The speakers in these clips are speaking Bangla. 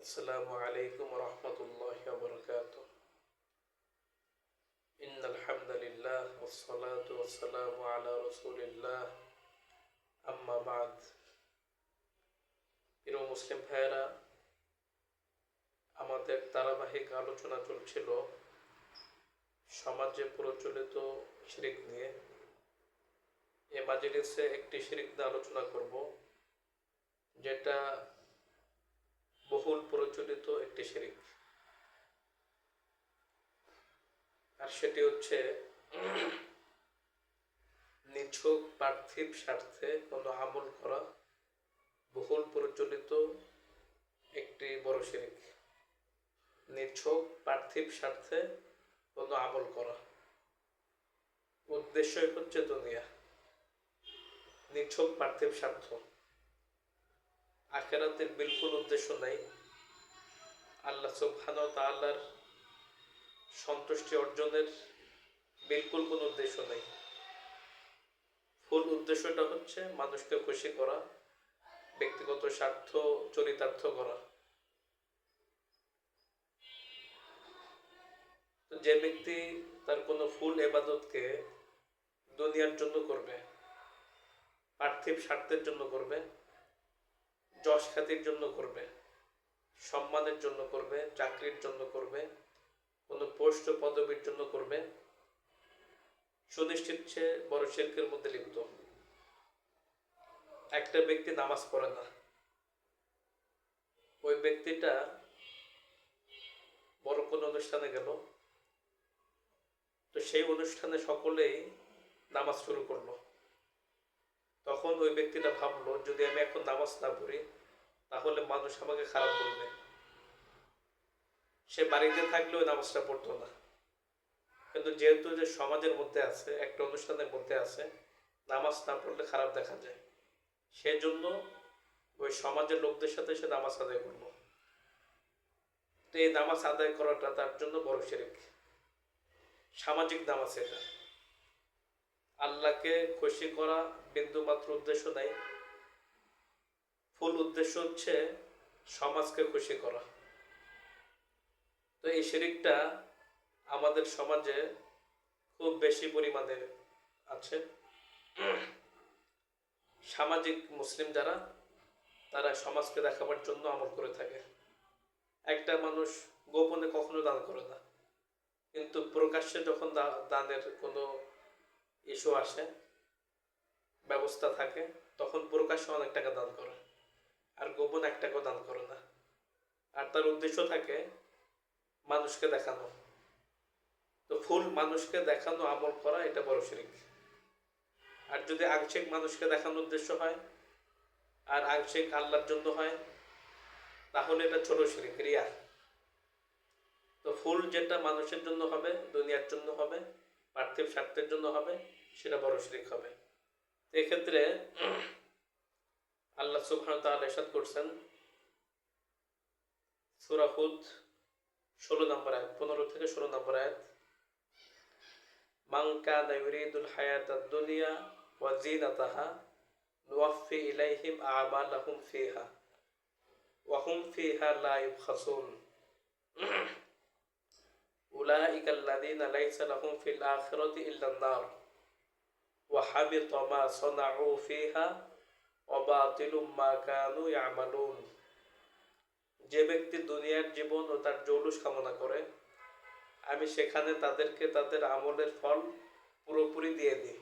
السلام عليكم ورحمة الله وبركاته إن الحمد لله والصلاة والسلام على رسول الله أما بعد প্রিয় মুসলিম ভাইয়েরা আমাদের ধারাবাহিক আলোচনা চলছিল সমাজে প্রচলিত শিরিক নিয়ে এ মাজলিসে একটি শিরিক নিয়ে আলোচনা করব যেটা বহুল প্রচলিত একটি শিরিক আর সেটি হচ্ছে নিছক পার্থিব স্বার্থে কোনো আমল করা বহুল প্রচলিত একটি বড় শিরিক নিছক পার্থিব স্বার্থে কোনো আমল করা। উদ্দেশ্যই হচ্ছে দুনিয়া। নিছক পার্থিব স্বার্থ। আখেরাতের বিলকুল উদ্দেশ্য নাই। আল্লাহ সুবহানাহু ওয়া তাআলার সন্তুষ্টি অর্জনের বিলকুল কোনো উদ্দেশ্য নেই। ফুল উদ্দেশ্যটা হচ্ছে মানুষকে খুশি করা, ব্যক্তিগত স্বার্থ চরিতার্থ করা। যে ব্যক্তি তার কোনো ফুল এবাদতকে দুনিয়ার জন্য করবে, পার্থিব স্বার্থের জন্য করবে যশ খ্যাতির জন্য করবে, সম্মানের জন্য করবে, চাকরির জন্য করবে, কোনো পোস্ট পদবীর জন্য করবে। সুনিশ্চিত সে বড় শিল্পের মধ্যে লিপ্ত। একটা ব্যক্তি নামাজ পড়ে না। ওই ব্যক্তিটা বড় কোনো অনুষ্ঠানে গেল। তো সেই অনুষ্ঠানে সকলেই নামাজ শুরু করল। তখন ওই ব্যক্তিটা ভাবলো, যদি আমি এখন নামাজ না পড়ি, তাহলে মানুষ আমাকে খারাপ বলবে। সে বাড়িতে থাকলে ওই নামাজটা পড়তো না। কিন্তু যেহেতু যে সমাজের মধ্যে আছে, একটা অনুষ্ঠানের মধ্যে আছে, নামাজ না পড়লে খারাপ দেখা যায়। সেজন্য ওই সমাজের লোকদের সাথে সে নামাজ আদায় করল। তো এই নামাজ আদায় করাটা তার জন্য বড় শিরিক। সামাজিক নামাজ এটা। আল্লাহকে খুশি করা বিন্দু মাত্র উদ্দেশ্য নাই। ফুল উদ্দেশ্য হচ্ছে সমাজকে খুশি করা। তো এই শিরিকটা আমাদের সমাজে খুব বেশি পরিমাণে আছে। সামাজিক মুসলিম যারা, তারা সমাজকে দেখাবার জন্য আমল করে থাকে। একটা মানুষ গোপনে কখনো দান করে না। কিন্তু প্রকাশ্যে যখন দানের কোনো ইস্যু আসে, ব্যবস্থা থাকে, তখন প্রকাশ্যে অনেক টাকা দান করে। আর গোপন এক টাকাও দান করে না। আর তার উদ্দেশ্য থাকে মানুষকে দেখানো। তো ফুল মানুষকে দেখানো, আমল করা, এটা বড় শিরিক। আর যদি আংশিক মানুষকে দেখানোর উদ্দেশ্য হয়, আর আংশিক আল্লাহর জন্য হয়, তাহলে এটা ছোট শিরিক, রিয়া। তো ফুল যেটা মানুষের জন্য হবে, দুনিয়ার জন্য হবে পার্থিব স্বার্থের জন্য হবে, সেটা বড় শিরিক হবে। এক্ষেত্রে আল্লাহ সুবহান তাআলা ইরশাদ করছেন, সূরা হুদ, ষোলো নম্বর আয়াত, পনেরো থেকে ষোলো নম্বর আয়াত। কানা ইউরিদুল হায়াতাদ দুনিয়া ওয়া জিনাতাহা নুওয়াফি ইলাইহিম আমালাহুম ফিহা, ওয়া হুম ফিহা লা ইউবখাসুন أولئك الذين ليس لهم في الآخرة إلا النار وحبط ما صنعوا فيها وباطل ما كانوا يعملون যে ব্যক্তি দুনিয়ার জীবন ও তার জৌলুস কামনা করে আমি সেখানে তাদেরকে তাদের আমলের ফল পুরোপুরি দিয়ে দিই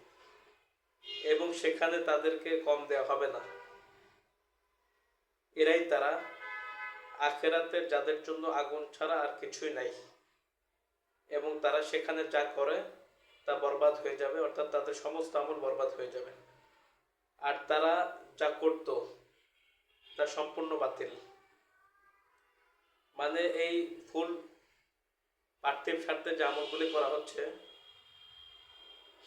এবং সেখানে তাদেরকে কম দেওয়া হবে না এরাই তারা আখেরাতের যাদের জন্য আগুন ছাড়া আর কিছুই নাই এবং তারা সেখানে যা করে, তা বরবাদ হয়ে যাবে, অর্থাৎ তাদের সমস্ত আমল বরবাদ হয়ে যাবে। আর তারা যা করত, তা সম্পূর্ণ বাতিল। মানে এই ফুল পার্থিব স্বার্থে যে আমলগুলি করা হচ্ছে,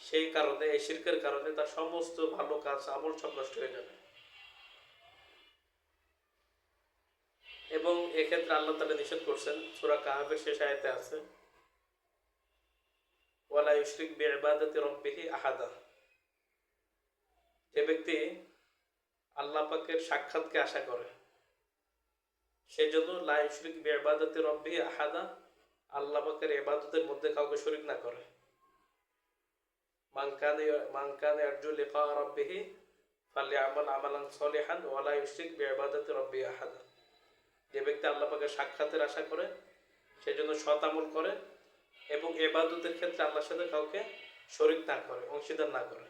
সেই কারণে, এই শিল্পের কারণে তার সমস্ত ভালো কাজ, আমল সব নষ্ট হয়ে যাবে। এবং এক্ষেত্রে আল্লাহ তালা নিষেধ করছেন, সুরা কাহাবের শেষ আয়তে আছে ওয়ালা ইউশরিক বিইবাদাতি রাব্বিহি আহাদা। যে ব্যক্তি আল্লাহ পাকের সাক্ষাৎকে আশা করে, সেজন্য লাইশরিক বেবাদতে রব্বি আহাদা আল্লাহ পাকের এবাদতের মধ্যে কাউকে শরিক না করে। মানকানে মানকানে আরজু লিকা রব্বিহি আমালান সলিহান ওয়ালা ইউশরিক বিইবাদাতি রব্বি আহাদা। যে ব্যক্তি আল্লাহ পাকের সাক্ষাতের আশা করে, সেজন্য সৎ আমল করে এবং এবাদতের ক্ষেত্রে আল্লাহর সাথে কাউকে শরিক না করে অংশীদার না করে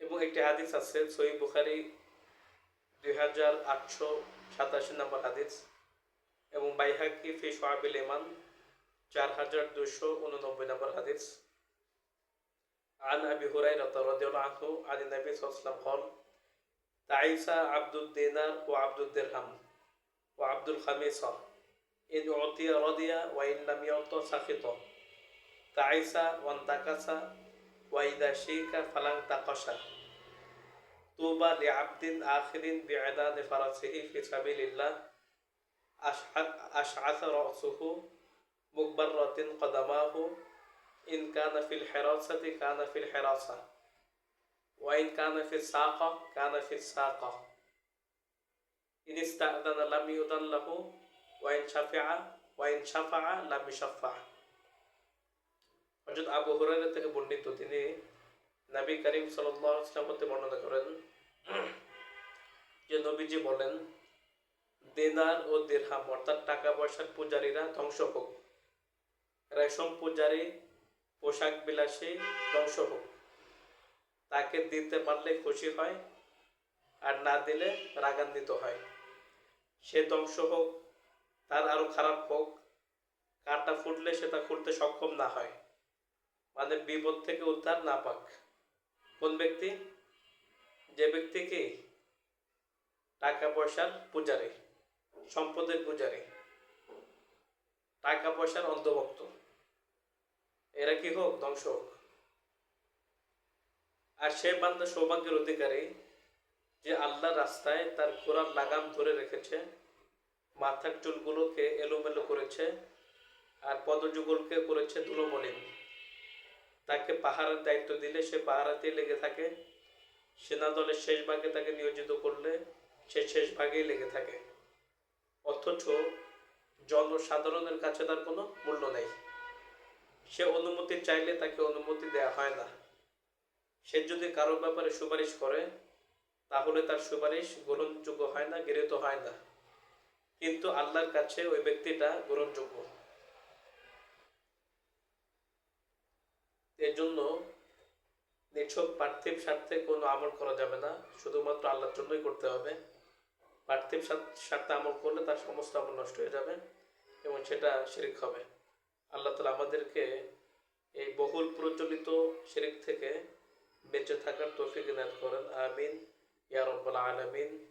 এবং একটি হাদিস আছে সহি বুখারি দুই হাজার আটশো সাতাশি নম্বর হাদিস এবং বাইহাকি ফি সোয়াবিল ইমান চার হাজার দুশো উননব্বই নম্বর হাদিস عن أبي هريرة رضي الله عنه عن النبي صلى الله عليه وسلم قال تعيس عبد الدينار وعبد الدرهم وعبد الخميصة إن أعطي رضي وإن لم يعط سخط. تعيس وانتكس وإذا شيك فلن تقش. طوبى لعبد آخر بعداد فرسه في سبيل الله. أشع- أشعث رأسه مكبرة قدماه. إن كان في الحراسة كان في الحراسة. وإن كان في الساقة كان في الساقة. إن استأذن لم يؤذن له ওয়াইন ওয়াইন আবু থেকে বর্ণিত, তিনি নবী করিম বর্ণনা করেন, যে নবীজি বলেন, দেনার ও অর্থাৎ টাকা পয়সার পূজারীরা ধ্বংস হোক। রেশম পূজারী, পোশাক বিলাসী ধ্বংস হোক। তাকে দিতে পারলে খুশি হয়, আর না দিলে রাগান্বিত হয়। সে ধ্বংস হোক তার আরও খারাপ হোক কাঁটা ফুটলে সেটা খুলতে সক্ষম না হয়। মানে বিপদ থেকে উদ্ধার না পাক। কোন ব্যক্তি? যে ব্যক্তি কি? টাকা পয়সার পূজারী, সম্পদের পূজারী। টাকা পয়সার অন্তর্ভুক্ত। এরা কি হোক, ধ্বংস হোক। আর সে বান্ধব সৌভাগ্যের অধিকারী যে আল্লাহ রাস্তায় তার ঘোড়ার লাগাম ধরে রেখেছে মাথার চুলগুলোকে এলোমেলো করেছে আর পদযুগলকে করেছে ধুলোমলিন। তাকে পাহারার দায়িত্ব দিলে সে পাহারাতেই লেগে থাকে। সেনা দলের শেষ ভাগে তাকে নিয়োজিত করলে সে শেষ ভাগেই লেগে থাকে। অথচ জনসাধারণের কাছে তার কোনো মূল্য নেই। সে অনুমতি চাইলে তাকে অনুমতি দেয়া হয় না। সে যদি কারও ব্যাপারে সুপারিশ করে, তাহলে তার সুপারিশ গ্রহণযোগ্য হয় না, গৃহীত হয় না। কিন্তু আল্লাহর কাছে ওই ব্যক্তিটা গ্রহণযোগ্য। এর জন্য নিছক পার্থিব স্বার্থে কোনো আমল করা যাবে না, শুধুমাত্র আল্লাহর জন্যই করতে হবে। পার্থিব স্বার্থে আমল করলে তার সমস্ত আমল নষ্ট হয়ে যাবে এবং সেটা শিরিক হবে। আল্লাহ তালা আমাদেরকে এই বহুল প্রচলিত শিরিক থেকে বেঁচে থাকার তৌফিক ইনায়ত করেন। আমিন। ইয়া আলামিন।